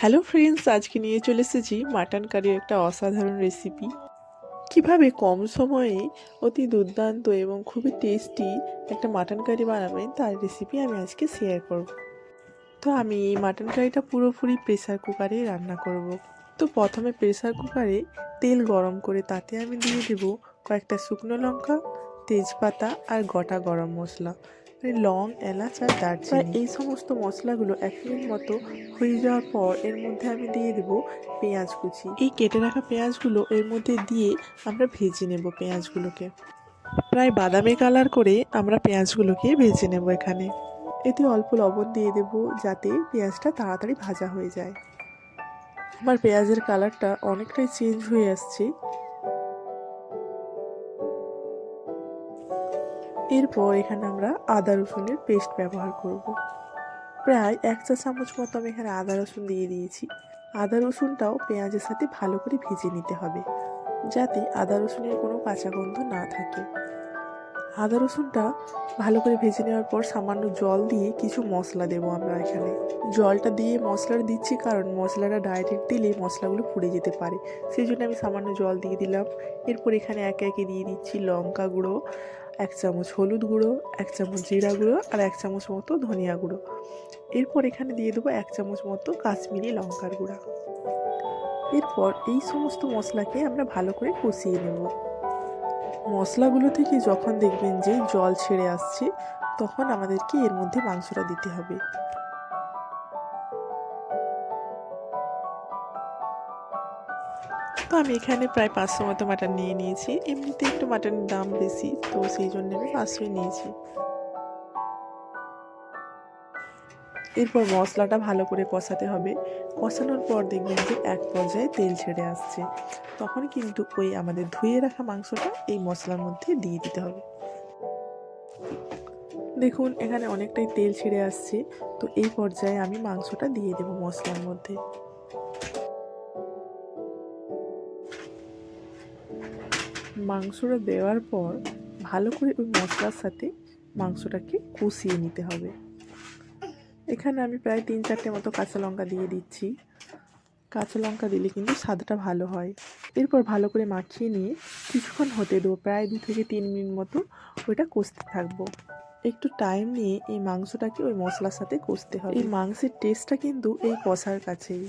Hello friends আজকে নিয়ে চলে এসেছি মাটন কারির একটা অসাধারণ রেসিপি কীভাবে কম সময়ে অতি দুর্দান্ত এবং খুবই টেস্টি একটা মাটন কারি বানাবেন তার রেসিপি আমি আজকে শেয়ার করব। তো আমি এই মাটন কারিটা পুরোপুরি প্রেসার কুকারে রান্না করব। তো প্রথমে প্রেসার কুকারে তেল গরম করে তাতে আমি দিয়ে দেব কয়েকটা শুকনো লঙ্কা, তেজপাতা আর গোটা গরম মশলা। লং এলাচ আর দারচিনি। এই সমস্ত মশলাগুলো এক মিনিট মতো হয়ে যাওয়ার পর এর মধ্যে আমি দিয়ে দেব পেঁয়াজ কুচি। এই কেটে রাখা পেঁয়াজগুলো এর মধ্যে দিয়ে আমরা ভেজে নেব পেঁয়াজগুলোকে। প্রায় বাদামি কালার করে আমরা পেঁয়াজগুলোকে ভেজে নেব এখানে। এতে অল্প লবণ দিয়ে দেব যাতে পেঁয়াজটা তাড়াতাড়ি ভাজা হয়ে যায়। আমার পেঁয়াজের কালারটা অনেকটাই চেঞ্জ হয়ে আসছে। এরপর এখানে আমরা আদা রসুনের পেস্ট ব্যবহার করব। প্রায় এক চা চামচ মতো আমি এখানে আদা রসুন দিয়ে দিয়েছি। আদা রসুনটাও পেঁয়াজের সাথে ভালো করে ভেজে নিতে হবে, যাতে আদা রসুনের কোনো কাঁচা গন্ধ না থাকে। আদা রসুনটা ভালো করে ভেজে নেওয়ার পর সামান্য জল দিয়ে কিছু মশলা দেবো আমরা এখানে। জলটা দিয়ে মশলাটা দিচ্ছি কারণ মশলাটা ডাইরেক্ট দিলে মশলাগুলো পুড়ে যেতে পারে। সেই জন্য আমি সামান্য জল দিয়ে দিলাম। এরপর এখানে একে একে দিয়ে দিচ্ছি লঙ্কা গুঁড়ো এক চামচ হলুদ গুঁড়ো, এক চামচ জিরা গুঁড়ো আর এক চামচ মতো ধনিয়া গুঁড়ো। এরপর এখানে দিয়ে দেবো এক চামচ মতো কাশ্মীরি লঙ্কার গুঁড়া। এরপর এই সমস্ত মশলাকে আমরা ভালো করে কষিয়ে নেব। মশলাগুলো থেকে যখন দেখবেন যে জল ছেড়ে আসছে, তখন আমাদেরকে এর মধ্যে মাংসটা দিতে হবে। তো আমি এখানে প্রায় পাঁচশো মতো মাটন নিয়ে নিয়েছি। এমনিতে একটু মাটনের দাম বেশি, তো সেই জন্য আমি পাঁচশোই নিয়েছি। এরপর মশলাটা ভালো করে কষাতে হবে। কষানোর পর দেখবেন যে এক পর্যায়ে তেল ছেড়ে আসছে। তখন কিন্তু ওই আমাদের ধুয়ে রাখা মাংসটা এই মশলার মধ্যে দিয়ে দিতে হবে। দেখুন, এখানে অনেকটাই তেল ছেড়ে আসছে। তো এই পর্যায়ে আমি মাংসটা দিয়ে দেবো মশলার মধ্যে। মাংসটা দেওয়ার পর ভালো করে ওই মশলার সাথে মাংসটাকে কষিয়ে নিতে হবে। এখানে আমি প্রায় তিন চারটে মতো কাঁচা লঙ্কা দিয়ে দিচ্ছি। কাঁচা লঙ্কা দিলে কিন্তু স্বাদটা ভালো হয়। এরপর ভালো করে মাখিয়ে নিয়ে কিছুক্ষণ হতে দেবো, প্রায় দু থেকে তিন মিনিট মতো ওইটা কষতে থাকব। একটু টাইম নিয়ে এই মাংসটাকে ওই মশলার সাথে কষতে হবে। এই মাংসের টেস্টটা কিন্তু এই কষার কাছেই।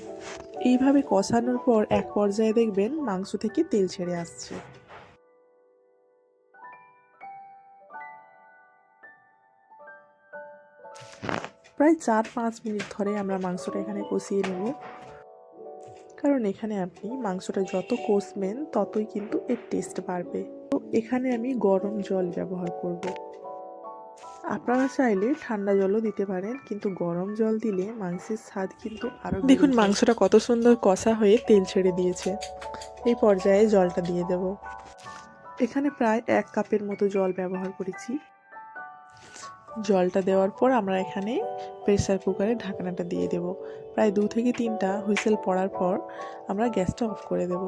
এইভাবে কষানোর পর এক পর্যায়ে দেখবেন মাংস থেকে তেল ছেড়ে আসছে। প্রায় চার পাঁচ মিনিট ধরে আমরা মাংসটা এখানে কষিয়ে নেব। কারণ এখানে আপনি মাংসটা যত কষবেন ততই কিন্তু এর টেস্ট বাড়বে। তো এখানে আমি গরম জল ব্যবহার করব। আপনারা চাইলে ঠান্ডা জলও দিতে পারেন কিন্তু গরম জল দিলে মাংসের স্বাদ কিন্তু আরও দেখুন মাংসটা কত সুন্দর কষা হয়ে তেল ছেড়ে দিয়েছে। এই পর্যায়ে জলটা দিয়ে দেব। এখানে প্রায় এক কাপের মতো জল ব্যবহার করেছি। জলটা দেওয়ার পর আমরা এখানে প্রেসার কুকারে ঢাকনাটা দিয়ে দেব। প্রায় দু থেকে তিনটা হুইসেল পড়ার পর আমরা গ্যাসটা অফ করে দেব।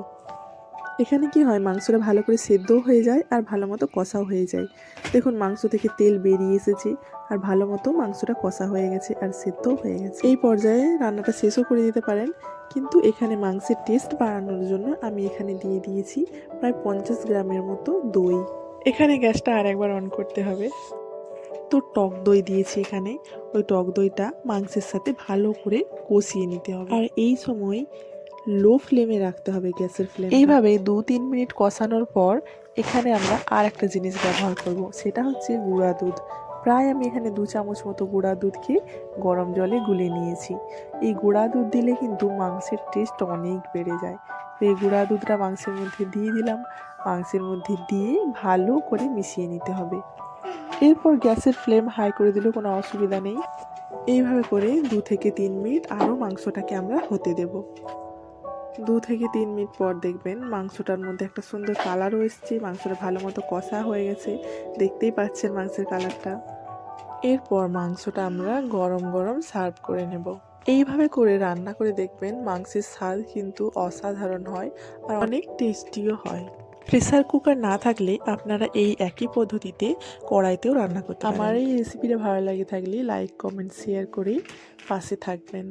এখানে কি হয়, মাংসটা ভালো করে সেদ্ধও হয়ে যায় আর ভালো মতো কষাও হয়ে যায়। দেখুন, মাংস থেকে তেল বেরিয়ে এসেছে আর ভালো মতো মাংসটা কষা হয়ে গেছে আর সেদ্ধও হয়ে গেছে। এই পর্যায়ে রান্নাটা শেষও করে দিতে পারেন, কিন্তু এখানে মাংসের টেস্ট বাড়ানোর জন্য আমি এখানে দিয়ে দিয়েছি প্রায় পঞ্চাশ গ্রামের মতো দই। এখানে গ্যাসটা আর একবার অন করতে হবে। তো টক দই দিয়েছি এখানে। ওই টক দইটা মাংসের সাথে ভালো করে কষিয়ে নিতে হবে। আর এই সময় লো ফ্লেমে রাখতে হবে গ্যাসের ফ্লেম এইভাবে দু তিন মিনিট কষানোর পর এখানে আমরা আর একটা জিনিস ব্যবহার করব। সেটা হচ্ছে গুঁড়া দুধ। প্রায় আমি এখানে দু চামচ মতো গুঁড়া দুধকে গরম জলে গুলে নিয়েছি। এই গুঁড়া দুধ দিলে কিন্তু মাংসের টেস্ট অনেক বেড়ে যায়। তো এই গুঁড়া দুধটা মাংসের মধ্যে দিয়ে দিলাম। মাংসের মধ্যে দিয়ে ভালো করে মিশিয়ে নিতে হবে। এরপর গ্যাসের ফ্লেম হাই করে দিলেও কোনো অসুবিধা নেই। এইভাবে করে দু থেকে তিন মিনিট আরও মাংসটাকে আমরা হতে দেব। দু থেকে তিন মিনিট পর দেখবেন মাংসটার মধ্যে একটা সুন্দর কালারও এসছে, মাংসটা ভালো মতো কষা হয়ে গেছে। দেখতেই পাচ্ছেন মাংসের কালারটা। এরপর মাংসটা আমরা গরম গরম সার্ভ করে নেব। এইভাবে করে রান্না করে দেখবেন মাংসের স্বাদ কিন্তু অসাধারণ হয় আর অনেক টেস্টিও হয়। প্রেসার কুকার না থাকলে আপনারা এই একই পদ্ধতিতে কড়াইতেও রান্না করতে আমার এই রেসিপিটা ভালো লাগে থাকলে লাইক কমেন্ট শেয়ার করে পাশে থাকবেন।